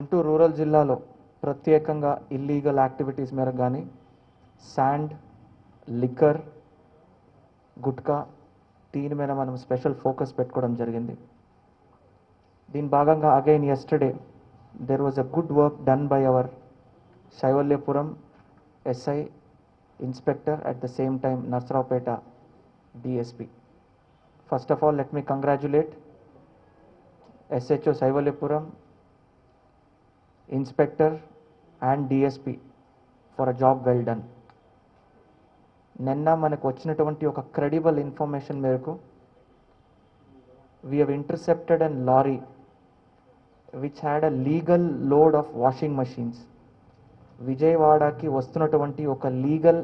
Guntur rural జిల్లాలో ప్రత్యేకంగా illegal activities మేరకు కానీ శాండ్ లిక్కర్ గుట్కా దీని మీద మనం స్పెషల్ ఫోకస్ పెట్టుకోవడం జరిగింది. దీని భాగంగా again yesterday there was a good work done by our Shaivalyapuram SI inspector at the same time Narasaraopet DSP first of all let me congratulate SHO Shaivalyapuram inspector and DSP for a job well done. నిన్న మనకు వచ్చినటువంటి ఒక credible information మేరకు we have intercepted and lorry which had a legal load of washing machines విజయవాడకి వస్తున్నటువంటి ఒక legal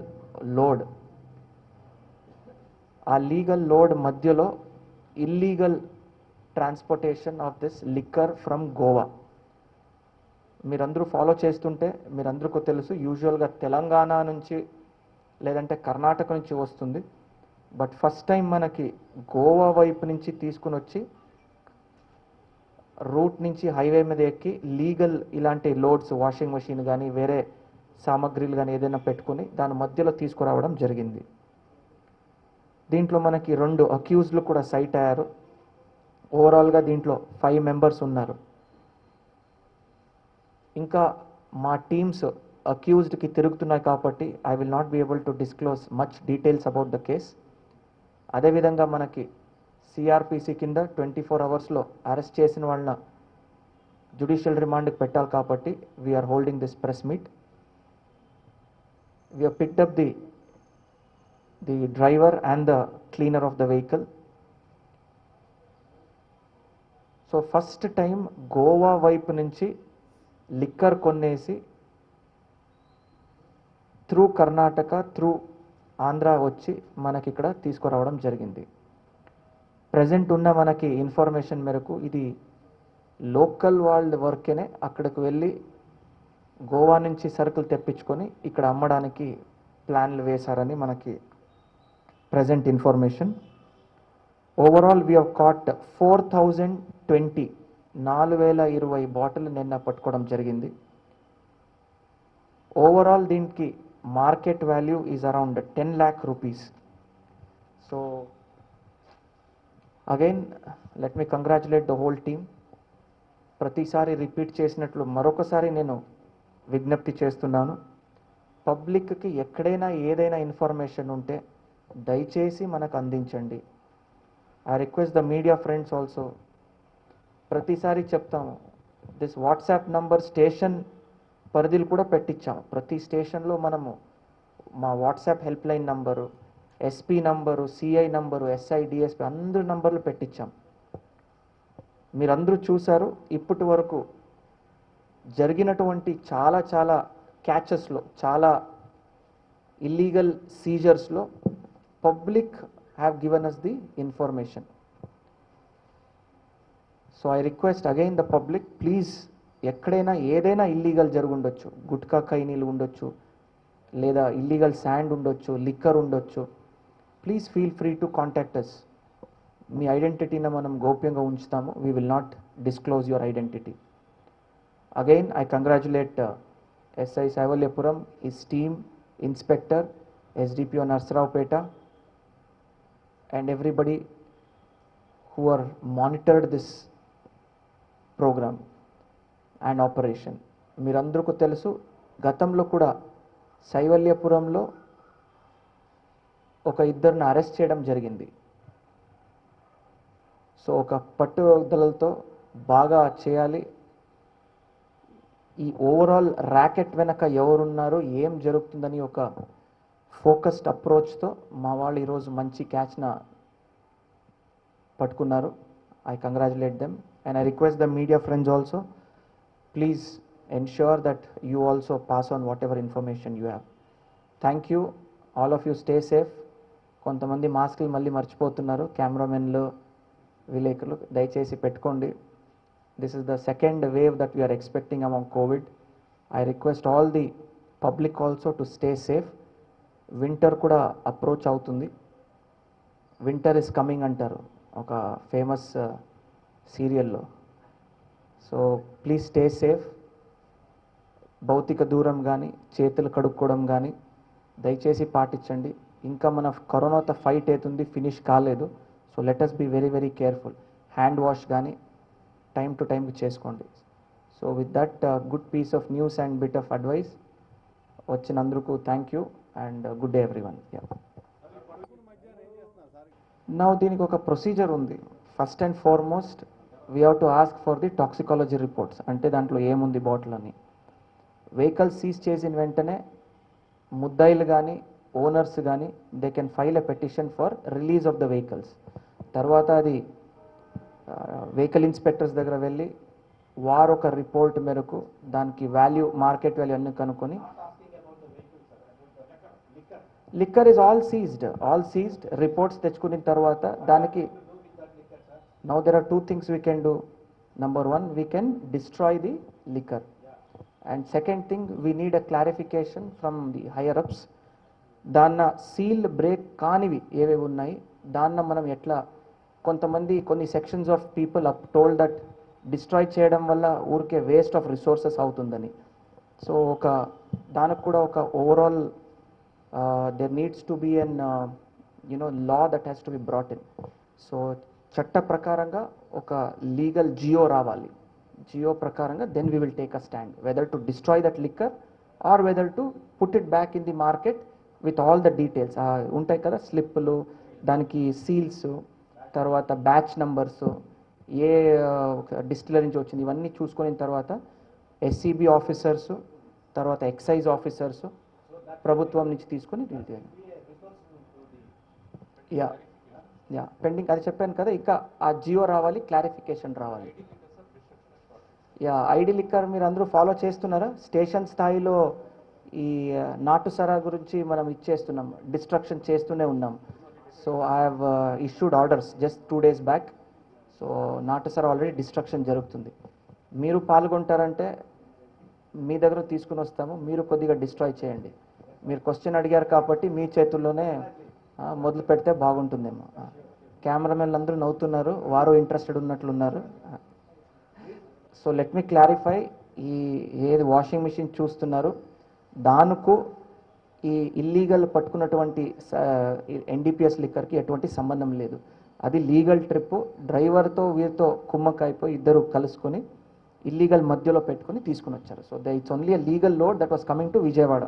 load ఆ legal load మధ్యలో illegal transportation of this liquor from Goa మీరందరూ ఫాలో చేస్తుంటే మీరందరికీ తెలుసు యూజువల్గా తెలంగాణ నుంచి లేదంటే కర్ణాటక నుంచి వస్తుంది. బట్ ఫస్ట్ టైం మనకి గోవా వైపు నుంచి తీసుకుని వచ్చి రూట్ నుంచి హైవే మీద ఎక్కి లీగల్ ఇలాంటి లోడ్స్ వాషింగ్ మెషిన్ కానీ వేరే సామాగ్రిలు కానీ ఏదైనా పెట్టుకుని దాని మధ్యలో తీసుకురావడం జరిగింది. దీంట్లో మనకి రెండు అక్యూజ్లు కూడా సైట్ అయ్యారు. ఓవరాల్గా దీంట్లో ఫైవ్ మెంబర్స్ ఉన్నారు. ఇంకా మా టీమ్స్ అక్యూజ్డ్కి తిరుగుతున్నాయి కాబట్టి I will not be able to disclose much details about the case అదేవిధంగా మనకి సిఆర్పిసి కింద ట్వంటీ ఫోర్ అవర్స్లో అరెస్ట్ చేసిన వాళ్ళ జుడిషియల్ రిమాండ్కి పెట్టాలి కాబట్టి we are holding this press meet we picked up the the driver and the cleaner of the vehicle so first time Goa వైపు నుంచి లిక్కర్ కొనేసి త్రూ కర్ణాటక త్రూ ఆంధ్ర వచ్చి మనకి ఇక్కడ తీసుకురావడం జరిగింది. ప్రజెంట్ ఉన్న మనకి ఇన్ఫర్మేషన్ మేరకు ఇది లోకల్ వాళ్ళ వర్కేనే అక్కడికి వెళ్ళి గోవా నుంచి సరుకులు తెప్పించుకొని ఇక్కడ అమ్మడానికి ప్లాన్లు వేశారని మనకి present information. Overall we have caught four thousand twenty నాలుగు వేల ఇరవై బాటిల్ నిన్న పట్టుకోవడం జరిగింది. ఓవరాల్ దీనికి market value is around ten lakh rupees so again let me congratulate the whole team ప్రతిసారి రిపీట్ చేసినట్లు మరొకసారి నేను విజ్ఞప్తి చేస్తున్నాను. పబ్లిక్కి ఎక్కడైనా ఏదైనా ఇన్ఫర్మేషన్ ఉంటే దయచేసి మనకు అందించండి. I request the media friends also ప్రతిసారి చెప్తాము. దిస్ వాట్సాప్ నంబర్ స్టేషన్ పరిధిలు కూడా పెట్టించాము ప్రతి స్టేషన్లో మనము మా WhatsApp help line number SP number CI number SI DSP అందరు నంబర్లు పెట్టించాం మీరందరూ చూశారు ఇప్పటి వరకు జరిగినటువంటి చాలా చాలా క్యాచెస్లో చాలా illegal సీజర్స్లో public have given us the information so I request again the public please ఎక్కడైనా ఏదైనా ఇల్లీగల్ జరుగుండొచ్చు. గుట్కా కైనీలు ఉండొచ్చు లేదా ఇల్లీగల్ శాండ్ ఉండొచ్చు లిక్కర్ ఉండొచ్చు. Please feel free to contact us మీ ఐడెంటిటీని మనం గోప్యంగా ఉంచుతాము. We will not disclose your identity again I congratulate SI Shaivalyapuram is team inspector SDPO Narasaraopet and everybody who are monitored this programme and operation. మీరందరికీ తెలుసు గతంలో కూడా శైవల్యపురంలో ఒక ఇద్దరిని అరెస్ట్ చేయడం జరిగింది. సో ఒక పట్టుదలతో బాగా చేయాలి. ఈ ఓవరాల్ ర్యాకెట్ వెనక ఎవరున్నారు ఏం జరుగుతుందని ఒక ఫోకస్డ్ అప్రోచ్తో మా వాళ్ళు ఈరోజు మంచి క్యాచ్న పట్టుకున్నారు. I congratulate them. And I request the media friends also please ensure that you also pass on whatever information you have thank you all of you stay safe కొంతమంది మాస్కులు మళ్ళీ మర్చిపోతున్నారు. కెమెరామెన్లు విలేకరులు దయచేసి పెట్టుకోండి. This is the second wave that we are expecting among Covid I request all the public also to stay safe winter కూడా approach అవుతుంది. వింటర్ ఇస్ కమింగ్ అంటారు. ఒక ఫేమస్ సీరియల్లో. So please stay safe. భౌతిక దూరం కానీ చేతులు కడుక్కోవడం కానీ దయచేసి పాటించండి. ఇంకా మన కరోనాతో ఫైట్ అవుతుంది ఫినిష్ కాలేదు. So let us be very very careful hand wash కానీ టైం టు టైం చేసుకోండి. So with that good piece of news and bit of advice వచ్చినందుకు thank you and good day everyone నా దీనికి ఒక procedure ఉంది. First and foremost we have to ask for the toxicology reports అంటే దాంట్లో ఏముంది bottle అని? వెహికల్ సీజ్ చేసిన వెంటనే ముద్దాయిలు కానీ ఓనర్స్ కానీ they can file a petition for release of the vehicles తర్వాత అది వెహికల్ ఇన్స్పెక్టర్స్ దగ్గర వెళ్ళి వారు ఒక రిపోర్ట్ మేరకు దానికి వాల్యూ మార్కెట్ వాల్యూ అన్ని కనుక్కొని liquor is all seized all seized reports తెచ్చుకున్న తర్వాత దానికి now there are two things we can do number one we can destroy the liquor and second thing we need a clarification from the higher ups దాన్న seal break కానివి ఏవేవి ఉన్నాయి? దాన్న మనం ఎట్లా కొంతమంది కొన్ని sections of people have told that destroy చేయడం వల్ల ఊరికే వేస్ట్ ఆఫ్ రిసోర్సెస్ అవుతుందని. సో ఒక దానికి కూడా ఒక overall there needs to be an you know law that has to be brought in so చట్ట ప్రకారంగా ఒక లీగల్ జియో రావాలి. జియో ప్రకారంగా then we will take a stand whether to destroy that liquor or whether to put it back in the market with all the details ఉంటాయి కదా స్లిప్పులు దానికి seals తర్వాత బ్యాచ్ నంబర్స్ ఏ డిస్టిలరీ నుంచి వచ్చింది ఇవన్నీ చూసుకున్న తర్వాత ఎస్సీబీ ఆఫీసర్స్ తర్వాత ఎక్సైజ్ ఆఫీసర్స్ ప్రభుత్వం నుంచి తీసుకొని డీల్ చేయాలి యా యా పెండింగ్ అది చెప్పాను కదా ఇంకా ఆ జియో రావాలి క్లారిఫికేషన్ రావాలి. యా ఐడి లిక్కర్ మీరు అందరూ ఫాలో చేస్తున్నారా? స్టేషన్ స్థాయిలో ఈ నాటు సరా గురించి మనం ఇచ్చేస్తున్నాం డిస్ట్రక్షన్ చేస్తూనే ఉన్నాం. So I have issued orders just two days back so నాటు సరా ఆల్రెడీ డిస్ట్రక్షన్ జరుగుతుంది. మీరు పాల్గొంటారంటే మీ దగ్గర తీసుకుని వస్తాము మీరు కొద్దిగా డిస్ట్రాయ్ చేయండి. మీరు క్వశ్చన్ అడిగారు కాబట్టి మీ చేతుల్లోనే మొదలు పెడితే బాగుంటుందేమో. కెమెరామెన్లు అందరూ నవ్వుతున్నారు వారు ఇంట్రెస్టెడ్ ఉన్నట్లున్నారు సో లెట్ మీ క్లారిఫై ఈ ఏది వాషింగ్ మిషన్ చూస్తున్నారు దానికి ఈ ఇల్లీగల్ పట్టుకున్నటువంటి ఎన్డీపీఎస్ లిక్కర్కి ఎటువంటి సంబంధం లేదు. అది లీగల్ ట్రిప్ డ్రైవర్తో వీరితో కుమ్మక్కైపోయి ఇద్దరు కలుసుకొని ఇల్లీగల్ మధ్యలో పెట్టుకొని తీసుకుని వచ్చారు so the it's only a legal load that was coming to Vijayawada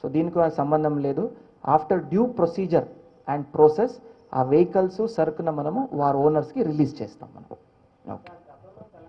so దీనికి సంబంధం లేదు. After due procedure and process ఆ వెహికల్స్ సరుకున మనము వారి ఓనర్స్కి రిలీజ్ చేస్తాం మనం. ఓకే